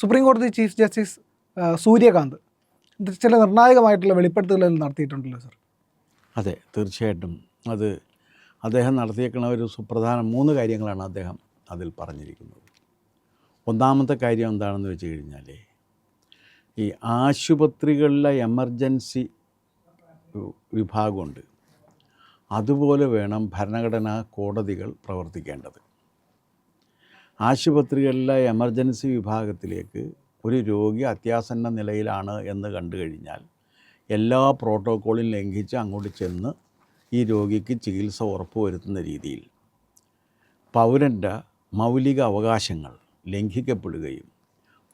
Supreme കോടതി chief justice Suryakant. ചില നിർണായകമായിട്ടുള്ള വെളിപ്പെടുത്തലുകൾ നടത്തിയിട്ടുണ്ടല്ലോ സർ. അതെ തീർച്ചയായിട്ടും. അത് അദ്ദേഹം നടത്തിയേക്കുന്ന ഒരു സുപ്രധാന മൂന്ന് കാര്യങ്ങളാണ് അദ്ദേഹം അതിൽ പറഞ്ഞിരിക്കുന്നത്. ഒന്നാമത്തെ കാര്യം എന്താണെന്ന് വെച്ച് കഴിഞ്ഞാൽ ഈ ആശുപത്രികളിലെ എമർജൻസി വിഭാഗമുണ്ട്. അതുപോലെ വേണം ഭരണഘടനാ കോടതികൾ പ്രവർത്തിക്കേണ്ടത്. ആശുപത്രികളിലെ എമർജൻസി വിഭാഗത്തിലേക്ക് ഒരു രോഗി അത്യാസന്ന നിലയിലാണ് എന്ന് കണ്ടു കഴിഞ്ഞാൽ എല്ലാ പ്രോട്ടോക്കോളും ലംഘിച്ച് അങ്ങോട്ട് ചെന്ന് ഈ രോഗിക്ക് ചികിത്സ ഉറപ്പുവരുത്തുന്ന രീതിയിൽ പൗരന്റെ മൗലിക അവകാശങ്ങൾ ലംഘിക്കപ്പെടുകയും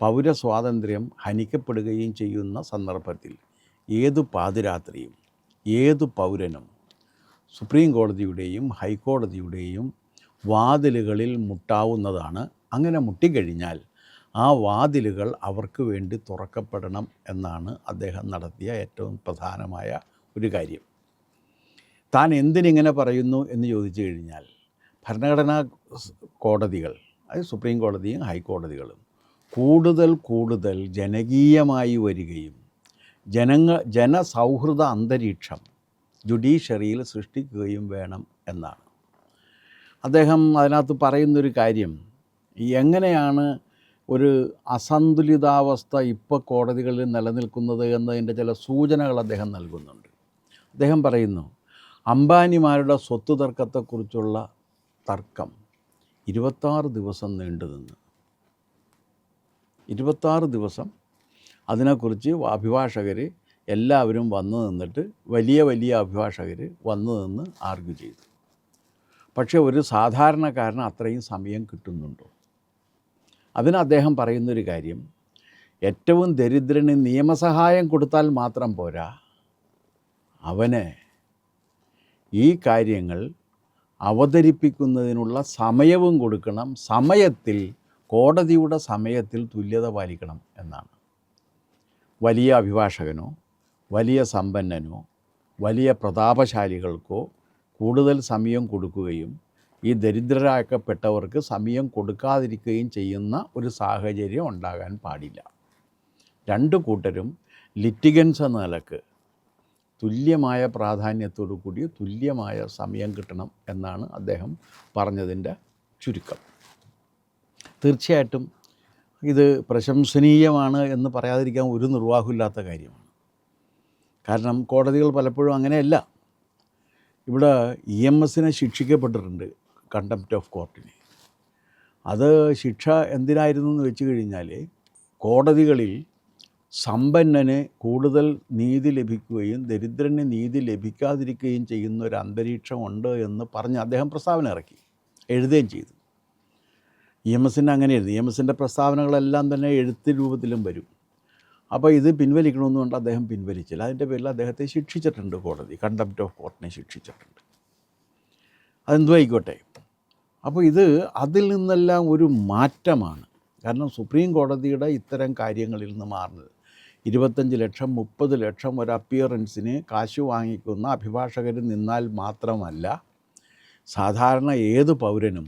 പൗരസ്വാതന്ത്ര്യം ഹനിക്കപ്പെടുകയും ചെയ്യുന്ന സന്ദർഭത്തിൽ ഏതു പാതിരാത്രിയും ഏതു പൗരനും സുപ്രീം കോടതിയുടെയും ഹൈക്കോടതിയുടെയും വാതിലുകളിൽ മുട്ടാവുന്നതാണ്. അങ്ങനെ മുട്ടിക്കഴിഞ്ഞാൽ ആ വാതിലുകൾ അവർക്ക് വേണ്ടി തുറക്കപ്പെടണം എന്നാണ് അദ്ദേഹം നടത്തിയ ഏറ്റവും പ്രധാനമായ ഒരു കാര്യം. താൻ എന്തിനിങ്ങനെ പറയുന്നു എന്ന് ചോദിച്ചു കഴിഞ്ഞാൽ ഭരണഘടനാ കോടതികൾ അതായത് സുപ്രീം കോടതിയും ഹൈക്കോടതികളും കൂടുതൽ കൂടുതൽ ജനകീയമായി വരികയും ജനങ്ങ ജനസൗഹൃദ അന്തരീക്ഷം ജുഡീഷ്യറിയിൽ സൃഷ്ടിക്കുകയും വേണം എന്നാണ്. അദ്ദേഹം അതിനകത്ത് പറയുന്നൊരു കാര്യം എങ്ങനെയാണ് ഒരു അസന്തുലിതാവസ്ഥ ഇപ്പോൾ കോടതികളിൽ നിലനിൽക്കുന്നത് എന്നതിന്റെ ചില സൂചനകൾ അദ്ദേഹം നൽകുന്നുണ്ട്. അദ്ദേഹം പറയുന്നു അംബാനിമാരുടെ സ്വത്ത് തർക്കത്തെക്കുറിച്ചുള്ള തർക്കം ഇരുപത്താറ് ദിവസം നീണ്ടു നിന്ന്. ഇരുപത്താറ് ദിവസം അതിനെക്കുറിച്ച് അഭിഭാഷകർ എല്ലാവരും വന്നു നിന്നിട്ട് വലിയ വലിയ അഭിഭാഷകർ വന്നു നിന്ന് ആർഗ്യൂ ചെയ്തു. പക്ഷേ ഒരു സാധാരണക്കാരന് അത്രയും സമയം കിട്ടുന്നുണ്ടോ? അതിന് അദ്ദേഹം പറയുന്നൊരു കാര്യം ഏറ്റവും ദരിദ്രന് നിയമസഹായം കൊടുത്താൽ മാത്രം പോരാ അവന് ഈ കാര്യങ്ങൾ അവതരിപ്പിക്കുന്നതിനുള്ള സമയവും കൊടുക്കണം സമയത്തിൽ കോടതിയുടെ സമയത്തിൽ തുല്യത പാലിക്കണം എന്നാണ്. വലിയ അഭിഭാഷകനോ വലിയ സമ്പന്നനോ വലിയ പ്രതാപശാലികൾക്കോ കൂടുതൽ സമയം കൊടുക്കുകയും ഈ ദരിദ്രരാക്കപ്പെട്ടവർക്ക് സമയം കൊടുക്കാതിരിക്കുകയും ചെയ്യുന്ന ഒരു സാഹചര്യം ഉണ്ടാകാൻ പാടില്ല. രണ്ട് കൂട്ടരും ലിറ്റിഗൻസ് എന്ന നിലയ്ക്ക് തുല്യമായ പ്രാധാന്യത്തോടു കൂടി തുല്യമായ സമയം കിട്ടണം എന്നാണ് അദ്ദേഹം പറഞ്ഞതിന്റെ ചുരുക്കം. തീർച്ചയായിട്ടും ഇത് പ്രശംസനീയമാണ് എന്ന് പറയാതിരിക്കാൻ ഒരു നിർവാഹമില്ലാത്ത കാര്യമാണ്. കാരണം കോടതികൾ പലപ്പോഴും അങ്ങനെയല്ല. ഇവിടെ ഇ എം എസിനെ ശിക്ഷിക്കപ്പെട്ടിട്ടുണ്ട് കണ്ടംപ്റ്റ് ഓഫ് കോർട്ടിന്. അത് ശിക്ഷ എന്തിനായിരുന്നു എന്ന് വെച്ച് കഴിഞ്ഞാൽ കോടതികളിൽ സമ്പന്നന് കൂടുതൽ നീതി ലഭിക്കുകയും ദരിദ്രന് നീതി ലഭിക്കാതിരിക്കുകയും ചെയ്യുന്ന ഒരു അന്തരീക്ഷം ഉണ്ട് എന്ന് പറഞ്ഞ് അദ്ദേഹം പ്രസ്താവന ഇറക്കി എഴുതുകയും ചെയ്തു. ഇ എം എസിന്റെ അങ്ങനെയായിരുന്നു ഇ എം എസിന്റെ പ്രസ്താവനകളെല്ലാം തന്നെ എഴുത്ത് രൂപത്തിലും വരും. അപ്പോൾ ഇത് പിൻവലിക്കണമെന്ന് കൊണ്ട് അദ്ദേഹം പിൻവലിച്ചില്ല. അതിന്റെ പേരിൽ അദ്ദേഹത്തെ ശിക്ഷിച്ചിട്ടുണ്ട് കോടതി. കണ്ടംപ്റ്റ് ഓഫ് കോർട്ടിനെ ശിക്ഷിച്ചിട്ടുണ്ട്. അതെന്തു ആയിക്കോട്ടെ അപ്പോൾ ഇത് അതിൽ നിന്നെല്ലാം ഒരു മാറ്റമാണ്. കാരണം സുപ്രീം കോടതിയുടെ ഇത്തരം കാര്യങ്ങളിൽ നിന്ന് മാറുന്നത്. ഇരുപത്തഞ്ച് ലക്ഷം മുപ്പത് ലക്ഷം ഒരു അപ്പിയറൻസിന് കാശ് വാങ്ങിക്കുന്ന അഭിഭാഷകർ നിന്നാൽ മാത്രമല്ല സാധാരണ ഏത് പൗരനും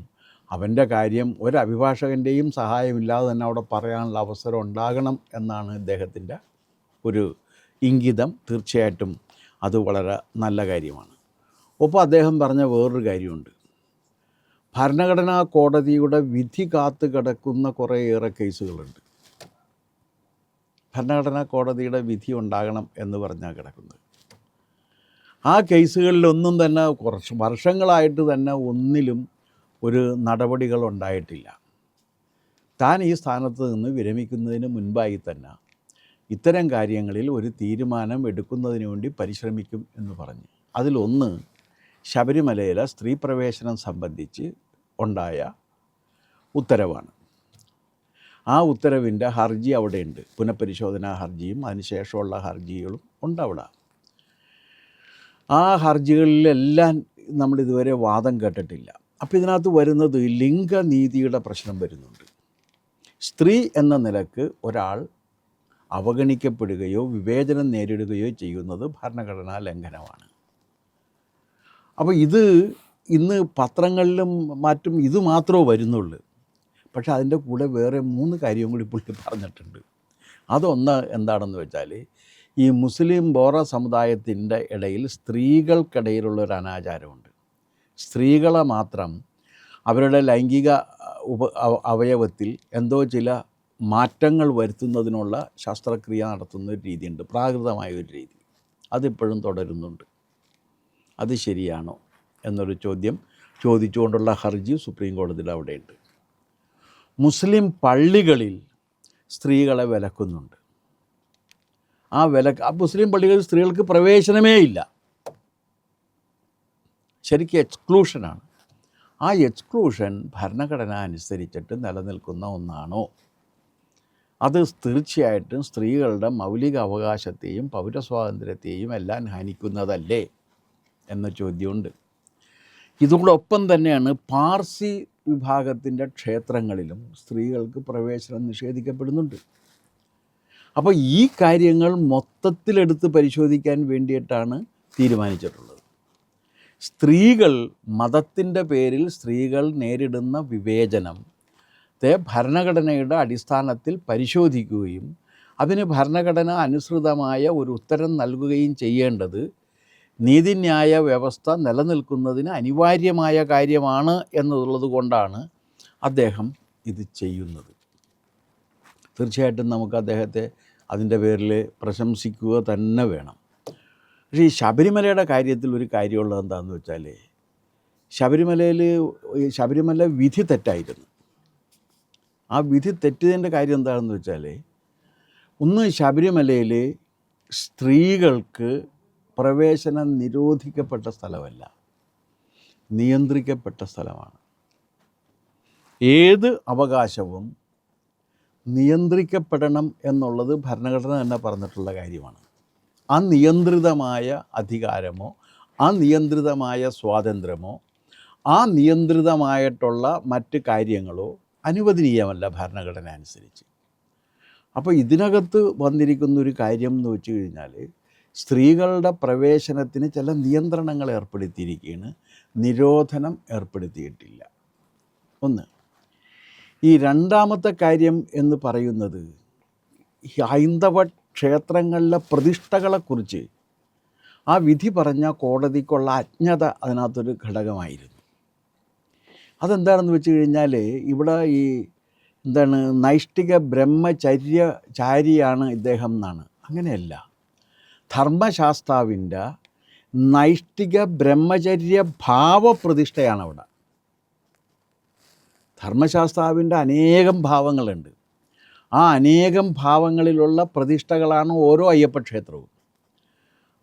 അവന്റെ കാര്യം ഒരഭിഭാഷകന്റെയും സഹായമില്ലാതെ തന്നെ അവിടെ പറയാനുള്ള അവസരം ഉണ്ടാകണം എന്നാണ് ഇദ്ദേഹത്തിന്റെ ഒരു ഇംഗിതം. തീർച്ചയായിട്ടും അത് വളരെ നല്ല കാര്യമാണ്. ഒപ്പം അദ്ദേഹം പറഞ്ഞ വേറൊരു കാര്യമുണ്ട്. ഭരണഘടനാ കോടതിയുടെ വിധി കാത്തു കിടക്കുന്ന കുറേയേറെ കേസുകളുണ്ട്. ഭരണഘടനാ കോടതിയുടെ വിധി ഉണ്ടാകണം എന്ന് പറഞ്ഞാൽ കിടക്കുന്നത്. ആ കേസുകളിലൊന്നും തന്നെ കുറച്ച് വർഷങ്ങളായിട്ട് തന്നെ ഒന്നിലും ഒരു നടപടികൾ ഉണ്ടായിട്ടില്ല താൻ ഈ സ്ഥാനത്ത് നിന്ന് വിരമിക്കുന്നതിന് മുൻപായി തന്നെ ഇത്തരം കാര്യങ്ങളിൽ ഒരു തീരുമാനം എടുക്കുന്നതിന് വേണ്ടി പരിശ്രമിക്കും എന്ന് പറഞ്ഞു. അതിലൊന്ന് ശബരിമലയിലെ സ്ത്രീ പ്രവേശനം സംബന്ധിച്ച് ഉണ്ടായ ഉത്തരവാണ്. ആ ഉത്തരവിന്റെ ഹർജി അവിടെയുണ്ട്. പുനഃപരിശോധനാ ഹർജിയും അതിനുശേഷമുള്ള ഹർജികളും ഉണ്ട് അവിടെ. ആ ഹർജികളിലെല്ലാം നമ്മളിതുവരെ വാദം കേട്ടിട്ടില്ല. അപ്പോൾ ഇതിനകത്ത് വരുന്നത് ലിംഗനീതിയുടെ പ്രശ്നം വരുന്നുണ്ട്. സ്ത്രീ എന്ന നിലയ്ക്ക് ഒരാൾ അവഗണിക്കപ്പെടുകയോ വിവേചനം നേരിടുകയോ ചെയ്യുന്നത് ഭരണഘടനാ ലംഘനമാണ്. അപ്പോൾ ഇത് ഇന്ന് പത്രങ്ങളിലും മറ്റും ഇത് മാത്രമേ വരുന്നുള്ളൂ. പക്ഷേ അതിന്റെ കൂടെ വേറെ മൂന്ന് കാര്യവും കൂടി പുള്ളി പറഞ്ഞിട്ടുണ്ട്. അതൊന്ന് എന്താണെന്ന് വെച്ചാൽ ഈ മുസ്ലിം ബോറ സമുദായത്തിന്റെ ഇടയിൽ സ്ത്രീകൾക്കിടയിലുള്ള ഒരു അനാചാരമുണ്ട്. സ്ത്രീകളെ മാത്രം അവരുടെ ലൈംഗിക ഉപ അവയവത്തിൽ എന്തോ ചില മാറ്റങ്ങൾ വരുത്തുന്നതിനുള്ള ശസ്ത്രക്രിയ നടത്തുന്ന ഒരു രീതിയുണ്ട്. പ്രാകൃതമായ ഒരു രീതി. അതിപ്പോഴും തുടരുന്നുണ്ട്. അത് ശരിയാണോ എന്നൊരു ചോദ്യം ചോദിച്ചുകൊണ്ടുള്ള ഹർജി സുപ്രീം കോടതിയിൽ അവിടെയുണ്ട്. മുസ്ലിം പള്ളികളിൽ സ്ത്രീകളെ വിലക്കുന്നുണ്ട്. ആ വില മുസ്ലിം പള്ളികളിൽ സ്ത്രീകൾക്ക് പ്രവേശനമേ ഇല്ല. ശരിക്കും എക്സ്ക്ലൂഷനാണ്. ആ എക്സ്ക്ലൂഷൻ ഭരണഘടന അനുസരിച്ചിട്ട് നിലനിൽക്കുന്ന ഒന്നാണോ? അത് തീർച്ചയായിട്ടും സ്ത്രീകളുടെ മൗലിക അവകാശത്തെയും പൗരസ്വാതന്ത്ര്യത്തെയും എല്ലാം ഹനിക്കുന്നതല്ലേ എന്ന ചോദ്യമുണ്ട്. ഇതോടൊപ്പം തന്നെയാണ് പാർസി വിഭാഗത്തിന്റെ ക്ഷേത്രങ്ങളിലും സ്ത്രീകൾക്ക് പ്രവേശനം നിഷേധിക്കപ്പെടുന്നുണ്ട്. അപ്പോൾ ഈ കാര്യങ്ങൾ മൊത്തത്തിലെടുത്ത് പരിശോധിക്കാൻ വേണ്ടിയിട്ടാണ് തീരുമാനിച്ചിട്ടുള്ളത്. സ്ത്രീകൾ മതത്തിന്റെ പേരിൽ സ്ത്രീകൾ നേരിടുന്ന വിവേചനം ത്തെ ഭരണഘടനയുടെ അടിസ്ഥാനത്തിൽ പരിശോധിക്കുകയും അതിന് ഭരണഘടന അനുസൃതമായ ഒരു ഉത്തരം നൽകുകയും ചെയ്യേണ്ടത് നീതിന്യായ വ്യവസ്ഥ നിലനിൽക്കുന്നതിന് അനിവാര്യമായ കാര്യമാണ് എന്നുള്ളത് കൊണ്ടാണ് അദ്ദേഹം ഇത് ചെയ്യുന്നത്. തീർച്ചയായിട്ടും നമുക്ക് അദ്ദേഹത്തെ അതിന്റെ പേരിൽ പ്രശംസിക്കുക തന്നെ വേണം. പക്ഷേ ഈ ശബരിമലയുടെ കാര്യത്തിൽ ഒരു കാര്യമുള്ളത് എന്താണെന്ന് വെച്ചാൽ ശബരിമലയിൽ ശബരിമല വിധി തെറ്റായിരുന്നു. ആ വിധി തെറ്റിയതിന്റെ കാര്യം എന്താണെന്ന് വെച്ചാൽ ഒന്ന് ശബരിമലയിൽ സ്ത്രീകൾക്ക് പ്രവേശനം നിരോധിക്കപ്പെട്ട സ്ഥലമല്ല നിയന്ത്രിക്കപ്പെട്ട സ്ഥലമാണ്. ഏത് അവകാശവും നിയന്ത്രിക്കപ്പെടണം എന്നുള്ളത് ഭരണഘടന തന്നെ പറഞ്ഞിട്ടുള്ള കാര്യമാണ്. അനിയന്ത്രിതമായ അധികാരമോ അനിയന്ത്രിതമായ സ്വാതന്ത്ര്യമോ ആ നിയന്ത്രിതമായിട്ടുള്ള മറ്റ് കാര്യങ്ങളോ അനുവദനീയമല്ല ഭരണഘടന അനുസരിച്ച്. അപ്പോൾ ഇതിനകത്ത് വന്നിരിക്കുന്ന ഒരു കാര്യം എന്ന് വെച്ച് കഴിഞ്ഞാൽ സ്ത്രീകളുടെ പ്രവേശനത്തിന് ചില നിയന്ത്രണങ്ങൾ ഏർപ്പെടുത്തിയിരിക്കുകയാണ്. നിരോധനം ഏർപ്പെടുത്തിയിട്ടില്ല. ഒന്ന് ഈ രണ്ടാമത്തെ കാര്യം എന്ന് പറയുന്നത് ഹൈന്ദവ ക്ഷേത്രങ്ങളിലെ പ്രതിഷ്ഠകളെക്കുറിച്ച് ആ വിധി പറഞ്ഞ കോടതിക്കുള്ള അജ്ഞത അതിനകത്തൊരു ഘടകമായിരുന്നു. അതെന്താണെന്ന് വെച്ച് കഴിഞ്ഞാൽ ഇവിടെ ഈ എന്താണ് നൈഷ്ഠിക ബ്രഹ്മചര്യ ചാരിയാണ് ഇദ്ദേഹം എന്നാണ്. അങ്ങനെയല്ല. ധർമ്മശാസ്താവിന്റെ നൈഷ്ഠിക ബ്രഹ്മചര്യ ഭാവപ്രതിഷ്ഠയാണ് അവിടെ. ധർമ്മശാസ്താവിന്റെ അനേകം ഭാവങ്ങളുണ്ട്. ആ അനേകം ഭാവങ്ങളിലുള്ള പ്രതിഷ്ഠകളാണ് ഓരോ അയ്യപ്പ ക്ഷേത്രവും.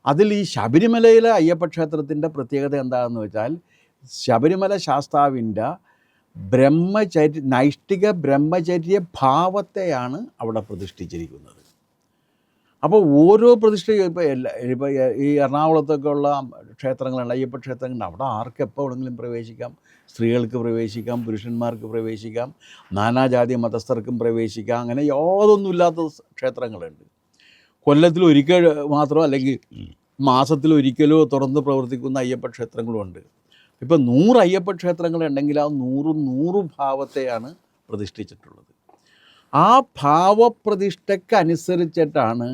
അതിൽ ഈ ശബരിമലയിലെ അയ്യപ്പ ക്ഷേത്രത്തിന്റെ പ്രത്യേകത എന്താണെന്ന് വെച്ചാൽ ശബരിമല ശാസ്താവിന്റെ ബ്രഹ്മചര്യ നൈഷ്ഠിക ബ്രഹ്മചര്യ ഭാവത്തെയാണ് അവിടെ പ്രതിഷ്ഠിച്ചിരിക്കുന്നത്. അപ്പോൾ ഓരോ പ്രതിഷ്ഠയും ഇപ്പോൾ എല്ലാ ഇപ്പോൾ ഈ എറണാകുളത്തൊക്കെ ഉള്ള ക്ഷേത്രങ്ങളുണ്ട് അയ്യപ്പ ക്ഷേത്രങ്ങളുണ്ട് അവിടെ ആർക്ക് എപ്പോൾ എവിടെങ്കിലും പ്രവേശിക്കാം? സ്ത്രീകൾക്ക് പ്രവേശിക്കാം പുരുഷന്മാർക്ക് പ്രവേശിക്കാം നാനാജാതി മതസ്ഥർക്കും പ്രവേശിക്കാം അങ്ങനെ യാതൊന്നുമില്ലാത്ത ക്ഷേത്രങ്ങളുണ്ട്. കൊല്ലത്തിൽ ഒരിക്കൽ മാത്രം അല്ലെങ്കിൽ മാസത്തിൽ ഒരിക്കലോ തുറന്ന് പ്രവർത്തിക്കുന്ന അയ്യപ്പ ക്ഷേത്രങ്ങളുമുണ്ട് ഇപ്പം നൂറ് അയ്യപ്പ ക്ഷേത്രങ്ങളുണ്ടെങ്കിൽ ആ നൂറ് നൂറ് ഭാവത്തെയാണ് പ്രതിഷ്ഠിച്ചിട്ടുള്ളത്. ആ ഭാവപ്രതിഷ്ഠയ്ക്ക് അനുസരിച്ചിട്ടാണ്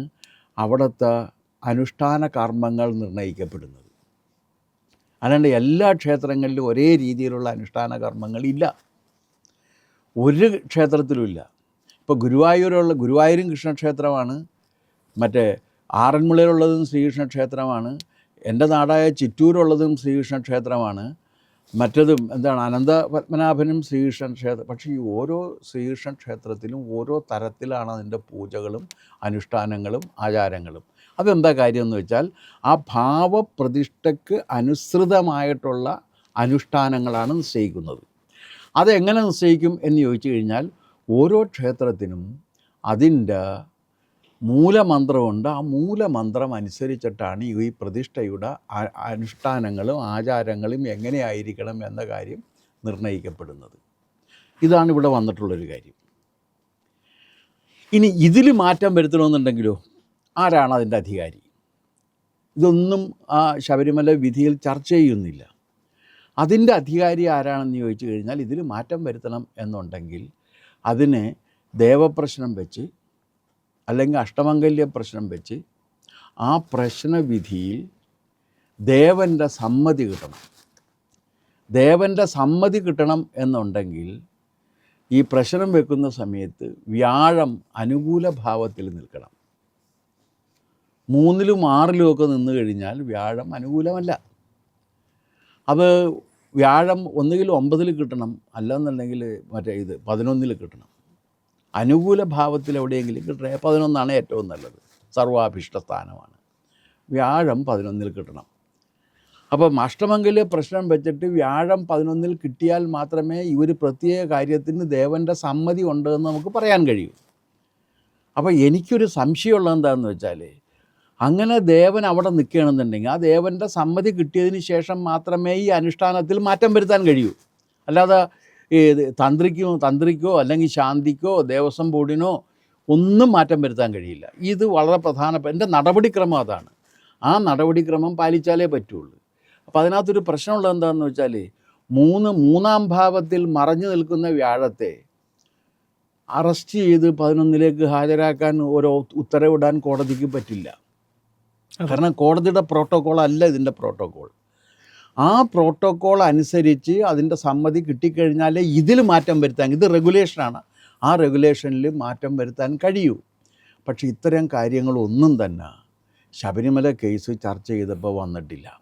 അവിടുത്തെ അനുഷ്ഠാന കർമ്മങ്ങൾ നിർണയിക്കപ്പെടുന്നത് അല്ലാണ്ട് എല്ലാ ക്ഷേത്രങ്ങളിലും ഒരേ രീതിയിലുള്ള അനുഷ്ഠാന കർമ്മങ്ങളില്ല ഒരു ക്ഷേത്രത്തിലുമില്ല ഇപ്പോൾ ഗുരുവായൂരുള്ള ഗുരുവായൂരും കൃഷ്ണക്ഷേത്രമാണ് മറ്റേ ആറന്മുളയിലുള്ളതും ശ്രീകൃഷ്ണക്ഷേത്രമാണ് എന്റെ നാടായ ചിറ്റൂരുള്ളതും ശ്രീകൃഷ്ണ ക്ഷേത്രമാണ് മറ്റതും എന്താണ് അനന്ത പത്മനാഭനും ശ്രീകൃഷ്ണൻ ക്ഷേത്രം പക്ഷേ ഈ ഓരോ ശ്രീകൃഷ്ണ ക്ഷേത്രത്തിലും ഓരോ തരത്തിലാണ് അതിന്റെ പൂജകളും അനുഷ്ഠാനങ്ങളും ആചാരങ്ങളും. അതെന്താ കാര്യം എന്ന് വെച്ചാൽ ആ ഭാവപ്രതിഷ്ഠയ്ക്ക് അനുസൃതമായിട്ടുള്ള അനുഷ്ഠാനങ്ങളാണ് നിശ്ചയിക്കുന്നത്. അതെങ്ങനെ നിശ്ചയിക്കും എന്ന് ചോദിച്ചു കഴിഞ്ഞാൽ ഓരോ ക്ഷേത്രത്തിനും അതിന്റെ മൂലമന്ത്രമുണ്ട്. ആ മൂലമന്ത്രം അനുസരിച്ചിട്ടാണ് ഈ പ്രതിഷ്ഠയുടെ അനുഷ്ഠാനങ്ങളും ആചാരങ്ങളും എങ്ങനെയായിരിക്കണം എന്ന കാര്യം നിർണയിക്കപ്പെടുന്നത് ഇതാണ് ഇവിടെ വന്നിട്ടുള്ളൊരു കാര്യം. ഇനി ഇതിൽ മാറ്റം വരുത്തണമെന്നുണ്ടെങ്കിലോ? ആരാണ് അതിന്റെ അധികാരി? ഇതൊന്നും ആ ശബരിമല വിധിയിൽ ചർച്ച ചെയ്യുന്നില്ല. അതിന്റെ അധികാരി ആരാണെന്ന് ചോദിച്ചു കഴിഞ്ഞാൽ ഇതിൽ മാറ്റം വരുത്തണം എന്നുണ്ടെങ്കിൽ അതിന് ദേവപ്രശ്നം വെച്ച് അല്ലെങ്കിൽ അഷ്ടമംഗല്യ പ്രശ്നം വെച്ച് ആ പ്രശ്നവിധിയിൽ ദേവന്റെ സമ്മതി കിട്ടണം. ദേവന്റെ സമ്മതി കിട്ടണം എന്നുണ്ടെങ്കിൽ ഈ പ്രശ്നം വെക്കുന്ന സമയത്ത് വ്യാഴം അനുകൂല ഭാവത്തിൽ നിൽക്കണം. മൂന്നിലും ആറിലും ഒക്കെ നിന്ന് കഴിഞ്ഞാൽ വ്യാഴം അനുകൂലമല്ല. അത് വ്യാഴം ഒന്നുകിൽ ഒമ്പതിൽ കിട്ടണം അല്ലെന്നുണ്ടെങ്കിൽ മറ്റേ ഇത് പതിനൊന്നിൽ കിട്ടണം. അനുകൂല ഭാവത്തിൽ എവിടെയെങ്കിലും കിട്ടണേ. പതിനൊന്നാണ് ഏറ്റവും നല്ലത്. സർവാഭിഷ്ട സ്ഥാനമാണ് വ്യാഴം പതിനൊന്നിൽ കിട്ടണം. അപ്പം അഷ്ടമംഗൽ പ്രശ്നം വെച്ചിട്ട് വ്യാഴം പതിനൊന്നിൽ കിട്ടിയാൽ മാത്രമേ ഈ ഒരു പ്രത്യേക കാര്യത്തിന് ദേവന്റെ സമ്മതി ഉണ്ടെന്ന് നമുക്ക് പറയാൻ കഴിയൂ. അപ്പോൾ എനിക്കൊരു സംശയമുള്ളത് എന്താണെന്ന് വെച്ചാൽ അങ്ങനെ ദേവൻ അവിടെ നിൽക്കുകയാണെന്നുണ്ടെങ്കിൽ ആ ദേവന്റെ സമ്മതി കിട്ടിയതിന് ശേഷം മാത്രമേ ഈ അനുഷ്ഠാനത്തിൽ മാറ്റം വരുത്താൻ കഴിയൂ. അല്ലാതെ ഈ തന്ത്രിക്കോ തന്ത്രിക്കോ അല്ലെങ്കിൽ ശാന്തിക്കോ ദേവസ്വം ബോർഡിനോ ഒന്നും മാറ്റം വരുത്താൻ കഴിയില്ല. ഇത് വളരെ പ്രധാനപ്പെട്ട എന്റെ നടപടിക്രമം അതാണ്. ആ നടപടിക്രമം പാലിച്ചാലേ പറ്റുള്ളൂ. അപ്പോൾ അതിനകത്തൊരു പ്രശ്നമുള്ളത് എന്താണെന്ന് വെച്ചാൽ മൂന്ന് മൂന്നാം ഭാവത്തിൽ മറഞ്ഞു നിൽക്കുന്ന വ്യാഴത്തെ അറസ്റ്റ് ചെയ്ത് പതിനൊന്നിലേക്ക് ഹാജരാക്കാൻ ഒരു ഉത്തരവിടാൻ കോടതിക്ക് പറ്റില്ല. കാരണം കോടതിയുടെ പ്രോട്ടോക്കോൾ അല്ല ഇതിന്റെ പ്രോട്ടോക്കോൾ ആ പ്രോട്ടോക്കോൾ അനുസരിച്ച് അതിന്റെ സമ്മതി കിട്ടിക്കഴിഞ്ഞാലേ ഇതിൽ മാറ്റം വരുത്താൻ ഇത് റെഗുലേഷനാണ് ആ റെഗുലേഷനിൽ മാറ്റം വരുത്താൻ കഴിയൂ. പക്ഷേ ഇത്തരം കാര്യങ്ങളൊന്നും തന്നെ ശബരിമല കേസ് ചർച്ച ചെയ്തപ്പോൾ വന്നിട്ടില്ല.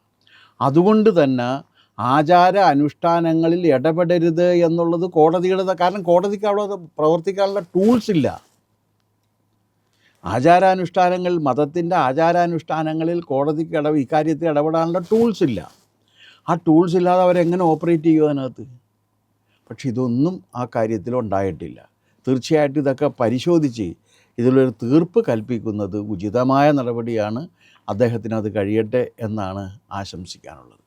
അതുകൊണ്ട് തന്നെ ആചാര അനുഷ്ഠാനങ്ങളിൽ ഇടപെടരുത് എന്നുള്ളത് കോടതിയുടെ കാരണം കോടതിക്ക് അവിടെ പ്രവർത്തിക്കാനുള്ള ടൂൾസ് ഇല്ല. ആചാരാനുഷ്ഠാനങ്ങൾ മതത്തിന്റെ ആചാരാനുഷ്ഠാനങ്ങളിൽ കോടതിക്ക് ഇട ഇക്കാര്യത്തിൽ ഇടപെടാനുള്ള ടൂൾസ് ഇല്ല. ആ ടൂൾസ് ഇല്ലാതെ അവരെങ്ങനെ ഓപ്പറേറ്റ് ചെയ്യുമോ അതിനകത്ത്? പക്ഷെ ഇതൊന്നും ആ കാര്യത്തിൽ ഉണ്ടായിട്ടില്ല. തീർച്ചയായിട്ടും ഇതൊക്കെ പരിശോധിച്ച് ഇതിലൊരു തീർപ്പ് കൽപ്പിക്കുന്നത് ഉചിതമായ നടപടിയാണ് അദ്ദേഹത്തിന് അത് കഴിയട്ടെ എന്നാണ് ആശംസിക്കാനുള്ളത്.